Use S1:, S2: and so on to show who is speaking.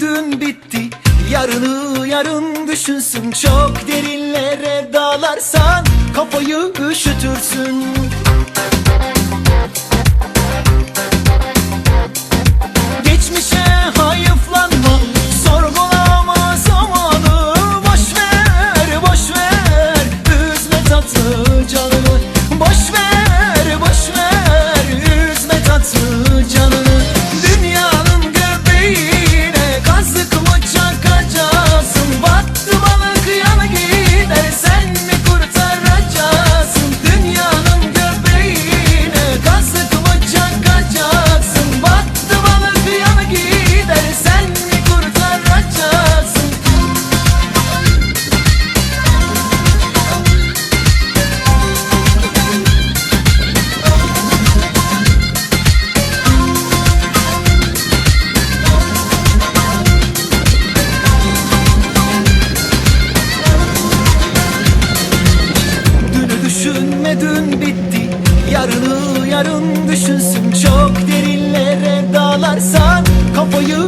S1: Dün bitti. Yarını yarın düşünsün Çok derinlere dalarsan Kafayı üşütürsün. Geçmişe hayıflanma Sorgulama zamanı Boş ver, boş ver. Üzme tatlı canını Boş ver, boş ver. Üzme tatlı canını. Dün bitti. Yarını yarın düşünsün. Çok derinlere dalarsan Kafayı